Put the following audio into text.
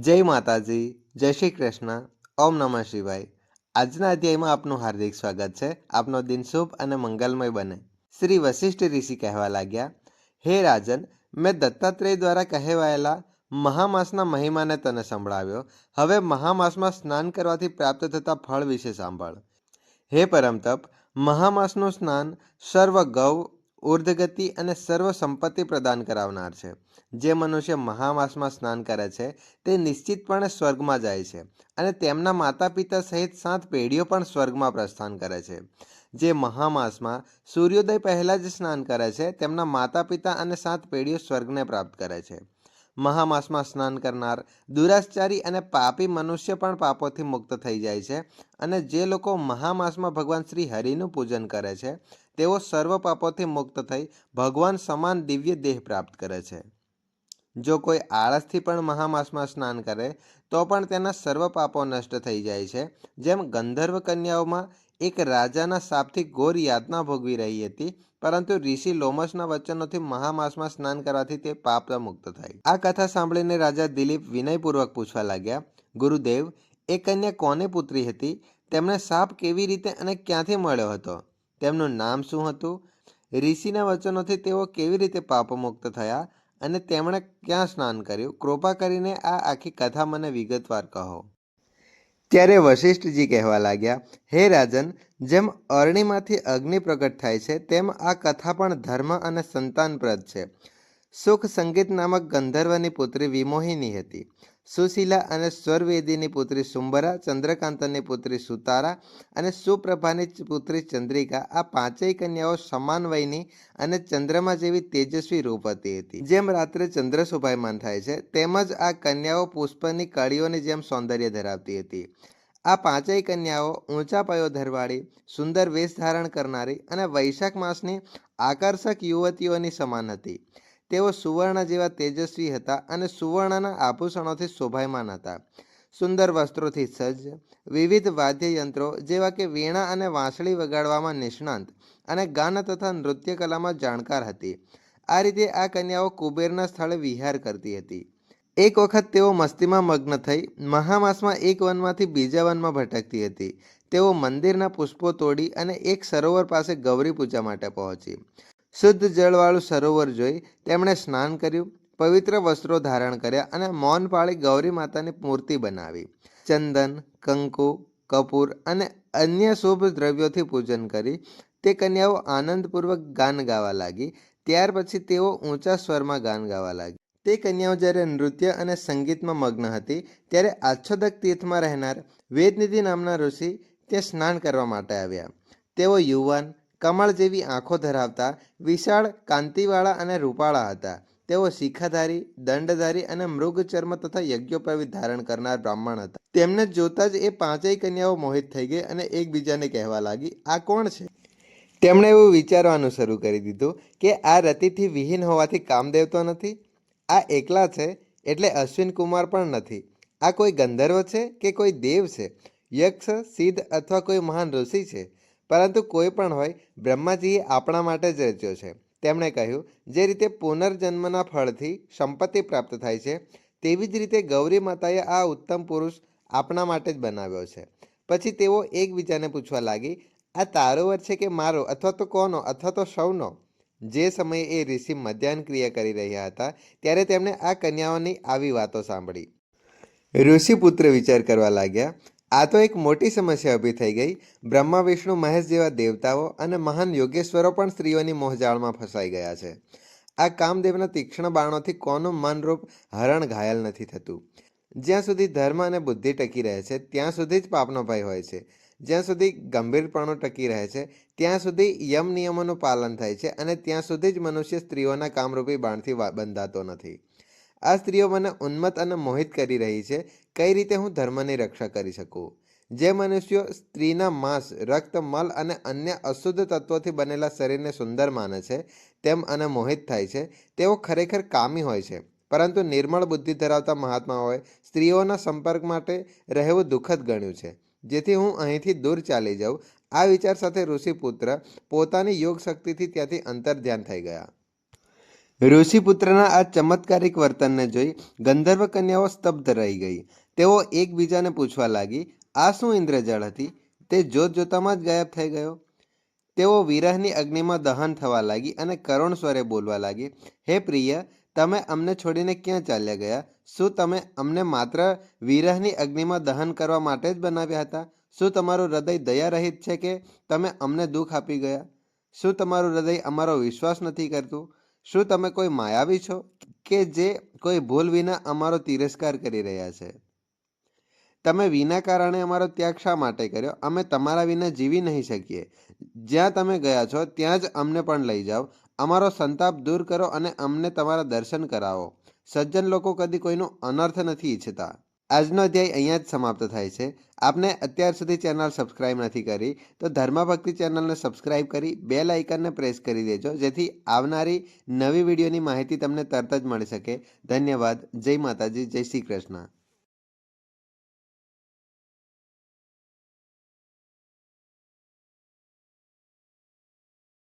જય માતાજી, જય શ્રી કૃષ્ણ, ઓમ નમઃ શિવાય. આજના અધ્યાયમાં આપનું હાર્દિક સ્વાગત છે. આપનો દિન શુભ અને મંગલમય બને. શ્રી વશિષ્ઠ ઋષિ કહેવા લાગ્યા, હે રાજન, મેં દત્તાત્રેય દ્વારા કહેવાયેલા મહામાસના મહિમાને તને સંભળાવ્યો. હવે મહામાસમાં સ્નાન કરવાથી પ્રાપ્ત થતા ફળ વિશે સાંભળ. હે પરમતપ, મહામાસનું સ્નાન સર્વ ગૌ ઉર્ધગતિ અને સર્વ સંપત્તિ પ્રદાન કરાવનાર છે. જે મનુષ્ય મહામાસમાં સ્નાન કરે છે, તે નિશ્ચિતપણે સ્વર્ગમાં જાય છે અને તેમના માતા પિતા સહિત સાત પેઢીઓ પણ સ્વર્ગમાં પ્રસ્થાન કરે છે. જે મહામાસમાં સૂર્યોદય પહેલાં જ સ્નાન કરે છે, તેમના માતા પિતા અને સાત પેઢીઓ સ્વર્ગને પ્રાપ્ત કરે છે. મહામાસમાં સ્નાન કરનાર, દુરાચારી અને પાપી મનુષ્ય પણ પાપોથી મુક્ત થઈ જાય છે અને જે લોકો મહામાસમાં ભગવાન શ્રી હરિનું પૂજન કરે છે, તેઓ સર્વ પાપોથી મુક્ત થઈ ભગવાન સમાન દિવ્ય દેહ પ્રાપ્ત કરે છે. જો કોઈ આળસથી પણ મહામાસમાં સ્નાન કરે, તો પણ તેના સર્વ પાપો નષ્ટ થઈ જાય છે, જેમ ગંધર્વ કન્યાઓમાં એક રાજાના શાપથી ઘોર યાતના ભોગવી રહી હતી, પરંતુ ઋષિ લોમસના વચનોથી મહામાસમાં સ્નાન કરવાથી તે પાપ મુક્ત થાય આ કથા સાંભળીને રાજા દિલીપ વિનયપૂર્વક પૂછવા લાગ્યા, ગુરુદેવ, એ કન્યા કોને પુત્રી હતી? તેમણે સાપ કેવી રીતે અને ક્યાંથી મળ્યો હતો? તેમનું નામ શું હતું? ઋષિના વચનોથી તેઓ કેવી રીતે પાપમુક્ત થયા અને તેમણે ક્યાં સ્નાન કર્યું? કૃપા કરીને આ આખી કથા મને વિગતવાર કહો. ત્યારે વશિષ્ઠજી કહેવા લાગ્યા, હે રાજન, જેમ અરણીમાંથી અગ્નિ પ્રગટ થાય છે, તેમ આ કથા પણ ધર્મ અને સંતાનપ્રદ છે. સુખ સંગીત નામક ગંધર્વની પુત્રી વિમોહિની હતી. સુશીલા અને સ્વરવેદીની પુત્રી સુંબરા ચંદ્રકાંતની પુત્રી સુતારા અને સુપ્રભાની પુત્રી ચંદ્રિકા આ પાંચેય કન્યાઓ સમાન વયની અને ચંદ્રમા જેવી તેજસ્વી રૂપવતી હતી જેમ રાત્રે ચંદ્ર શોભાયમાન થાય છે, તેમજ આ કન્યાઓ પુષ્પની કળીઓની જેમ સૌંદર્ય ધરાવતી હતી. આ પાંચેય કન્યાઓ ઊંચા પયો ધરવાળી, સુંદર વેશ ધારણ કરનારી અને વૈશાખ માસની આકર્ષક યુવતીઓની સમાન હતી. તેઓ સુવર્ણ જેવા તેજસ્વી હતા અને સુવર્ણના આભૂષણોથી શોભાયમાન હતા. સુંદર વસ્ત્રોથી સજ્જ, વિવિધ વાદ્યયંત્રો જેવા કે વીણા અને વાંસળી વગાડવામાં નિષ્ણાંત અને ગાન તથા નૃત્ય કલામાં જાણકાર હતી. આ રીતે આ કન્યાઓ કુબેરના સ્થળે વિહાર કરતી હતી. એક વખત તેઓ મસ્તીમાં મગ્ન થઈ, મહામાસમાં એક વનમાંથી બીજા વનમાં ભટકતી હતી. તેઓ મંદિરના પુષ્પો તોડી અને એક સરોવર પાસે ગૌરી પૂજા માટે પહોંચી. શુદ્ધ જળવાળું સરોવર જોઈ તેમણે સ્નાન કર્યું, પવિત્ર વસ્ત્રો ધારણ કર્યા અને મૌન પાળી ગૌરી માતાની મૂર્તિ બનાવી. ચંદન, કંકુ, કપૂર અને અન્ય શુભ દ્રવ્યોથી પૂજન કરી તે કન્યાઓ આનંદપૂર્વક ગાન ગાવા લાગી. ત્યાર પછી તેઓ ઊંચા સ્વરમાં ગાન ગાવા લાગી. તે કન્યાઓ જ્યારે નૃત્ય અને સંગીતમાં મગ્ન હતી, ત્યારે આચ્છોદક તીર્થમાં રહેનાર વેદનિધિ નામના ઋષિ ત્યાં સ્નાન કરવા માટે આવ્યા. તેઓ યુવાન કમળ જેવી આંખો ધરાવતા વિશાળ કાંતિવાળા અને રૂપાળા હતા. તેઓ શિખાધારી, દંડધારી અને મૃગ ચર્મ તથા યજ્ઞોપવિત ધારણ કરનાર બ્રાહ્મણ હતા. તેમને જોતા જ એ પાંચેય કન્યાઓ મોહિત થઈ ગઈ અને એકબીજાને કહેવા લાગી, આ કોણ છે? તેમણે એવું વિચારવાનું શરૂ કરી દીધું કે આ રતિથી વિહીન હોવાથી કામદેવ તો નથી, આ એકલા છે એટલે અશ્વિન કુમાર પણ નથી. આ કોઈ ગંધર્વ છે કે કોઈ દેવ છે? યક્ષ, સિદ્ધ અથવા કોઈ મહાન ઋષિ છે? પરંતુ કોઈ પણ હોય બ્રહ્માજીએ આપણા માટે જ રચ્યો છે. તેમણે કહ્યું, જે રીતે પુનર્જન્મના ફળથી સંપત્તિ પ્રાપ્ત થાય છે, તેવી જ રીતે ગૌરી માતાએ આ ઉત્તમ પુરુષ આપણા માટે જ બનાવ્યો છે. પછી તેઓ એકબીજાને પૂછવા લાગી, આ તારો વર છે કે મારો? અથવા તો કોનો? અથવા તો સૌનો? જે સમયે એ ઋષિ મધ્યાહન ક્રિયા કરી રહ્યા હતા, ત્યારે તેમણે આ કન્યાઓની આવી વાતો સાંભળી. ઋષિપુત્ર વિચાર કરવા લાગ્યા આ તો એક મોટી સમસ્યા ઊભી થઈ ગઈ. બ્રહ્મા, વિષ્ણુ, મહેશ જેવા દેવતાઓ અને મહાન યોગેશ્વરો પણ સ્ત્રીઓની મોહજાળમાં ફસાઈ ગયા છે. આ કામદેવના તીક્ષ્ણ બાણોથી કોનું મનરૂપ હરણ ઘાયલ નથી થતું. જ્યાં સુધી ધર્મ અને બુદ્ધિ ટકી રહે છે, ત્યાં સુધી જ પાપનો ભય હોય છે. જ્યાં સુધી ગંભીરપણું ટકી રહે છે, ત્યાં સુધી યમ નિયમોનું પાલન થાય છે અને ત્યાં સુધી જ મનુષ્ય સ્ત્રીઓના કામરૂપી બાણથી બંધાતો નથી. આ સ્ત્રીઓ મને ઉન્મત્ત અને મોહિત કરી રહી છે. કઈ રીતે હું ધર્મની રક્ષા કરી શકું? જે મનુષ્યો સ્ત્રીના માંસ, રક્ત, મલ અને અન્ય અશુદ્ધ તત્વોથી બનેલા શરીરને સુંદર માને છે, તેમ અને મોહિત થાય છે, તેઓ ખરેખર કામી હોય છે. પરંતુ નિર્મળ બુદ્ધિ ધરાવતા મહાત્માઓએ સ્ત્રીઓના સંપર્ક માટે રહેવું દુઃખદ ગણ્યું છે. જેથી હું અહીંથી દૂર ચાલી જાઉં. આ વિચાર સાથે ઋષિપુત્ર પોતાની યોગ શક્તિથી ત્યાંથી અંતર ધ્યાન થઈ ગયા. ઋષિપુત્રના આ ચમત્કારિક વર્તનને જોઈ ગંધર્વ કન્યાઓ સ્તબ્ધ રહી ગઈ. તેઓ એકબીજાને પૂછવા લાગી, આ શું ઇન્દ્રજળ હતી? તે જોત જોતામાં જ ગાયબ થઈ ગયો? તેઓ વિરહની અગ્નિમાં દહન થવા લાગી અને કરુણ સ્વરે બોલવા લાગી, હે પ્રિય, તમે અમને છોડીને ક્યાં ચાલ્યા ગયા? શું તમે અમને માત્ર વિરહની અગ્નિમાં દહન કરવા માટે જ બનાવ્યા હતા? શું તમારું હૃદય દયા રહિત છે કે તમે અમને દુઃખ આપી ગયા? શું તમારું હૃદય અમારો વિશ્વાસ નથી કરતું? શું તમે કોઈ માયાવી છો કે જે કોઈ ભૂલ વિના અમારો તિરસ્કાર કરી રહ્યા છે? તમે વિના કારણે અમારો ત્યાગ શા માટે કર્યો? અમે તમારા વિના જીવી નહીં શકીએ. જ્યાં તમે ગયા છો, ત્યાં જ અમને પણ લઈ જાઓ. અમારો સંતાપ દૂર કરો અને અમને તમારા દર્શન કરાવો. સજ્જન લોકો કદી કોઈનું અનર્થ નથી ઈચ્છતા. આજનો અધ્યાય અહીંયા જ સમાપ્ત થાય છે. આપને અત્યાર સુધી ચેનલ સબસ્ક્રાઇબ નથી કરી, તો ધર્મભક્તિ ચેનલને સબસ્ક્રાઇબ કરી બે લાઇકનને પ્રેસ કરી દેજો, જેથી આવનારી નવી વિડીયોની માહિતી તમને તરત જ મળી શકે. ધન્યવાદ. જય માતાજી. જય શ્રી કૃષ્ણ.